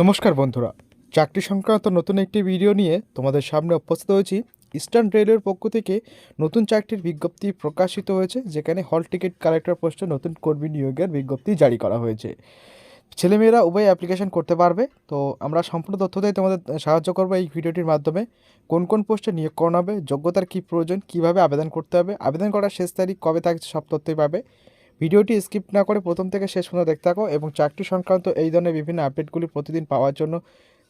নমস্কার বন্ধুরা। চাকরি সংক্রান্ত নতুন একটি ভিডিও নিয়ে তোমাদের সামনে উপস্থিত হয়েছি। ইস্টার্ন রেলওয়ের পক্ষ থেকে নতুন চাকরির বিজ্ঞপ্তি প্রকাশিত হয়েছে, যেখানে হল টিকিট কালেক্টর পোস্টে নতুন কর্মী নিয়োগের বিজ্ঞপ্তি জারি করা হয়েছে। ছেলেমেয়েরা উভয় অ্যাপ্লিকেশন করতে পারবে। তো আমরা সম্পূর্ণ তথ্য দিয়ে তোমাদের সাহায্য করব এই ভিডিওটির মাধ্যমে। কোন কোন পোস্টে নিয়োগ করানো হবে, যোগ্যতার কী প্রয়োজন, কীভাবে আবেদন করতে হবে, আবেদন করার শেষ তারিখ কবে থাকছে সব তথ্যই পাবে। ভিডিওটি স্কিপ না করে প্রথম থেকে শেষ পর্যন্ত দেখতে থাকো এবং চাকরি সংক্রান্ত এই ধরনের বিভিন্ন আপডেটগুলি প্রতিদিন পাওয়ার জন্য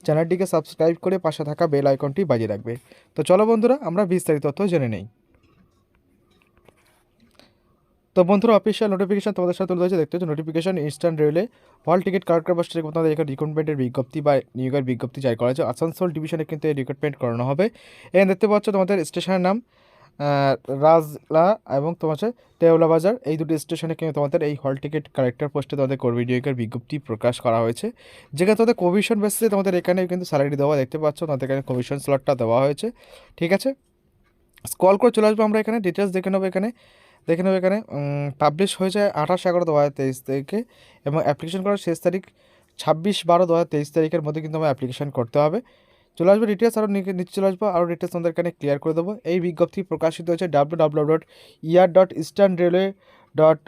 চ্যানেলটিকে সাবস্ক্রাইব করে পাশে থাকা বেল আইকনটি বাজিয়ে রাখবে। তো চলো বন্ধুরা, আমরা বিস্তারিত তথ্য জেনে নেই। তো বন্ধুরা অফিসিয়াল নোটিফিকেশন তোমাদের সাথে তুলে ধরেছে। দেখতে হচ্ছে নোটিফিকেশন ইস্টার্ন রেলে হল টিকিট কালেক্টর পোস্টে তোমাদের এখানে রিক্রুটমেন্টের বিজ্ঞপ্তি বা নিয়োগের বিজ্ঞপ্তি জারি করা হয়েছে। আসানসোল ডিভিশনে কিন্তু এই রিক্রুটমেন্ট করানো হবে। এখানে দেখতে পাচ্ছ তোমাদের স্টেশনের নাম। রাজলা এবং হচ্ছে তেওলা বাজার, এই দুটি স্টেশনে কিন্তু তোমাদের এই হল টিকিট কালেক্টর পোস্টে তোমাদের কর্মী নিয়োগের বিজ্ঞপ্তি প্রকাশ করা হয়েছে। যেখানে তোমাদের কমিশন বেসিসে তোমাদের এখানে কিন্তু স্যালারি দেওয়া দেখতে পাচ্ছ, তোমাদের এখানে কমিশন স্লটটা দেওয়া হয়েছে। ঠিক আছে? স্কল করে চলে আসব আমরা এখানে ডিটেলস দেখে নেব এখানে। দেখে নেব এখানে পাবলিশ হয়েছে আঠাশ এগারো দু হাজার তেইশ তারিখে এবং অ্যাপ্লিকেশন করার শেষ তারিখ ছাব্বিশ বারো দু হাজার তেইশ তারিখের মধ্যে কিন্তু আমার অ্যাপ্লিকেশন করতে হবে। চলে আসবে ডিটেলস আরও নিচে চলে আসব আরও ডিটেলস তোমাদের এখানে ক্লিয়ার করে দেবো। এই বিজ্ঞপ্তি প্রকাশিত হয়েছে W W dot ER dot Eastern Railway dot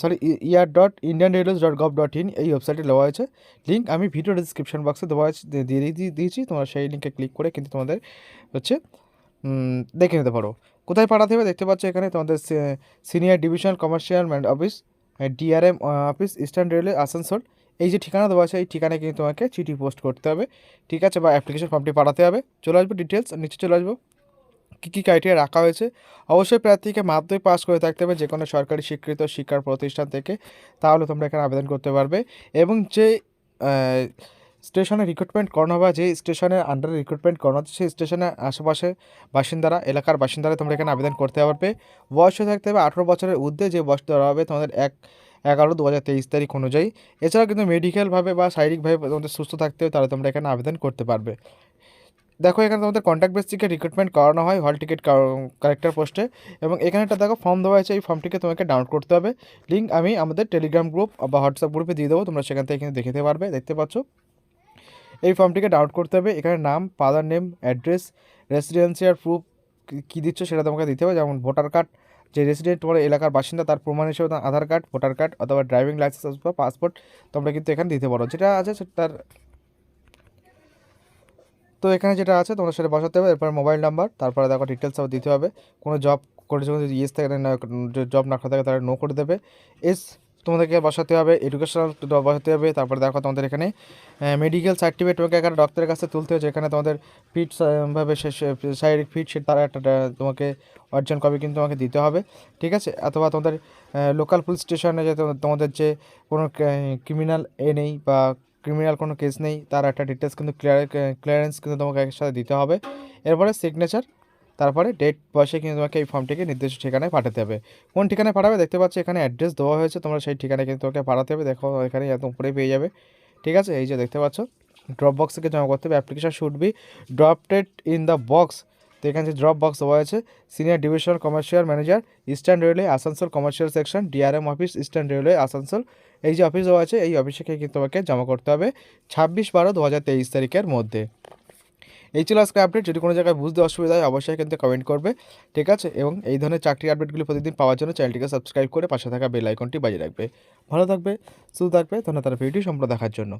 sorry ER dot Indian Railways dot gov dot in এই ওয়েবসাইটে দেওয়া হয়েছে। লিঙ্ক আমি ভিডিও ডিসক্রিপশন বক্সে দেওয়া আছে দিয়ে দিয়ে দিয়ে- দিয়েছি, তোমরা সেই লিঙ্কে ক্লিক করে কিন্তু তোমাদের হচ্ছে দেখে নিতে পারো। কোথায় পাঠাতে হবে দেখতে পাচ্ছ এখানে তোমাদের senior divisional commercial office DRM office Eastern Railway Asansol এই যে ঠিকানা দেওয়া আছে, এই ঠিকানায় কিন্তু তোমাকে চিঠি পোস্ট করতে হবে। ঠিক আছে? বা অ্যাপ্লিকেশন ফর্মটি পাঠাতে হবে। চলে আসব ডিটেলস নিচে চলে আসব। কী কী ক্রাইটেরিয়া রাখা হয়েছে? অবশ্যই প্রার্থীকে মাধ্যমিক পাস করে থাকতে হবে, যে কোনো সরকারি স্বীকৃত শিক্ষার প্রতিষ্ঠান থেকে। তাহলে তোমরা এখানে আবেদন করতে পারবে। এবং যে স্টেশনে রিক্রুটমেন্ট করানো হবে যে স্টেশনের আন্ডারে রিক্রুটমেন্ট করানো হচ্ছে, সেই স্টেশনের আশেপাশে বাসিন্দারা, এলাকার বাসিন্দারা তোমরা এখানে আবেদন করতে পারবে। বয়স থাকতে হবে আঠেরো বছরের ঊর্ধ্বে যে বয়স ধরা হবে, তোমাদের এক এগারো দু হাজার তেইশ তারিখ অনুযায়ী। এছাড়াও কিন্তু মেডিকেলভাবে বা শারীরিকভাবে তোমাদের সুস্থ থাকতে হবে তাহলে তোমরা এখানে আবেদন করতে পারবে। দেখো, এখানে তোমাদের কন্ট্যাক্ট বেস থেকে রিক্রুটমেন্ট করানো হয় হল টিকিট কালেক্টর পোস্টে এবং এখানে একটা দেখো ফর্ম দেওয়া আছে, এই ফর্মটিকে তোমাকে ডাউনলোড করতে হবে। লিঙ্ক আমি আমাদের টেলিগ্রাম গ্রুপ বা হোয়াটসঅ্যাপ গ্রুপে দিয়ে দেবো, তোমরা সেখান থেকে কিন্তু দেখতে পারবে, দেখতে পাচ্ছ। এই ফর্মটিকে ডাউনলোড করতে হবে। এখানে নাম father name address residential proof কী দিচ্ছ সেটা তোমাকে দিতে হবে, যেমন ভোটার কার্ড যে রেসিডেন্ট তোমার এলাকার বাসিন্দা, তার প্রমাণ হিসেবে তোমার আধার কার্ড, ভোটার কার্ড অথবা ড্রাইভিং লাইসেন্স অথবা পাসপোর্ট তোমরা কিন্তু এখানে দিতে পারো। যেটা আছে তার তো এখানে যেটা আছে তোমরা সেটা বসাতে হবে, এরপর মোবাইল নাম্বার তারপরে দেখো ডিটেলস দিতে হবে। কোনো জব করেছে ইয়েস থাকে জব না করে থাকে তারা নো করে দেবে। এস তোমাদেরকে বসাতে হবে এডুকেশনাল বসাতে হবে, তারপরে দেখো তোমাদের এখানে মেডিকেল সার্টিফিকেট তোমাকে এখানে ডক্টরের কাছে তুলতে হচ্ছে এখানে তোমাদের ফিট ভাবে শারীরিক ফিট সে তারা একটা তোমাকে অর্জন কপি কিন্তু তোমাকে দিতে হবে, ঠিক আছে? অথবা তোমাদের লোকাল পুলিশ স্টেশনে যে তোমাদের যে কোনো ক্রিমিনাল এ নেই বা ক্রিমিনাল কোনো কেস নেই, তার একটা ডিটেলস কিন্তু ক্লিয়ার ক্লিয়ারেন্স কিন্তু তোমাকে একসাথে দিতে হবে। এরপরে সিগনেচার তারপরে ডেট বয়সে কিন্তু তোমাকে এই ফর্মটিকে নির্দিষ্ট ঠিকানায় পাঠাতে হবে। কোন ঠিকানায় পাঠাবে দেখতে পাচ্ছ এখানে অ্যাড্রেস দেওয়া হয়েছে, তোমরা সেই ঠিকানায় কিন্তু তোমাকে পাঠাতে হবে। দেখো এখানে এত উপরেই পেয়ে যাবে। ঠিক আছে? এই যে দেখতে পাচ্ছ ড্রপ বক্স থেকে জমা করতে হবে। Application should be dropped in the box তো এখানে যে ড্রপ বক্স দেওয়া হয়েছে senior divisional commercial manager Eastern Railway Asansol commercial section DRM office Eastern Railway Asansol. এই যে অফিস দেওয়া আছে, এই অফিসে কিন্তু তোমাকে জমা করতে হবে। ছাব্বিশ বারো দু তারিখের মধ্যে। এই ছিল আজকে আপডেট যদি কোনো জায়গায় বুঝতে অসুবিধা হয়, অবশ্যই কিন্তু কমেন্ট করবে, ঠিক আছে? এবং এই ধরনের চাকরি আপডেটগুলি প্রতিদিন পাওয়ার জন্য চ্যানেলটিকে সাবস্ক্রাইব করে পাশে থাকা বেল আইকনটি বাজিয়ে রাখবে। ভালো থাকবে, সুস্থ থাকবে, ধন্যবাদ। ভিডিও সম্পূর্ণ দেখার জন্য।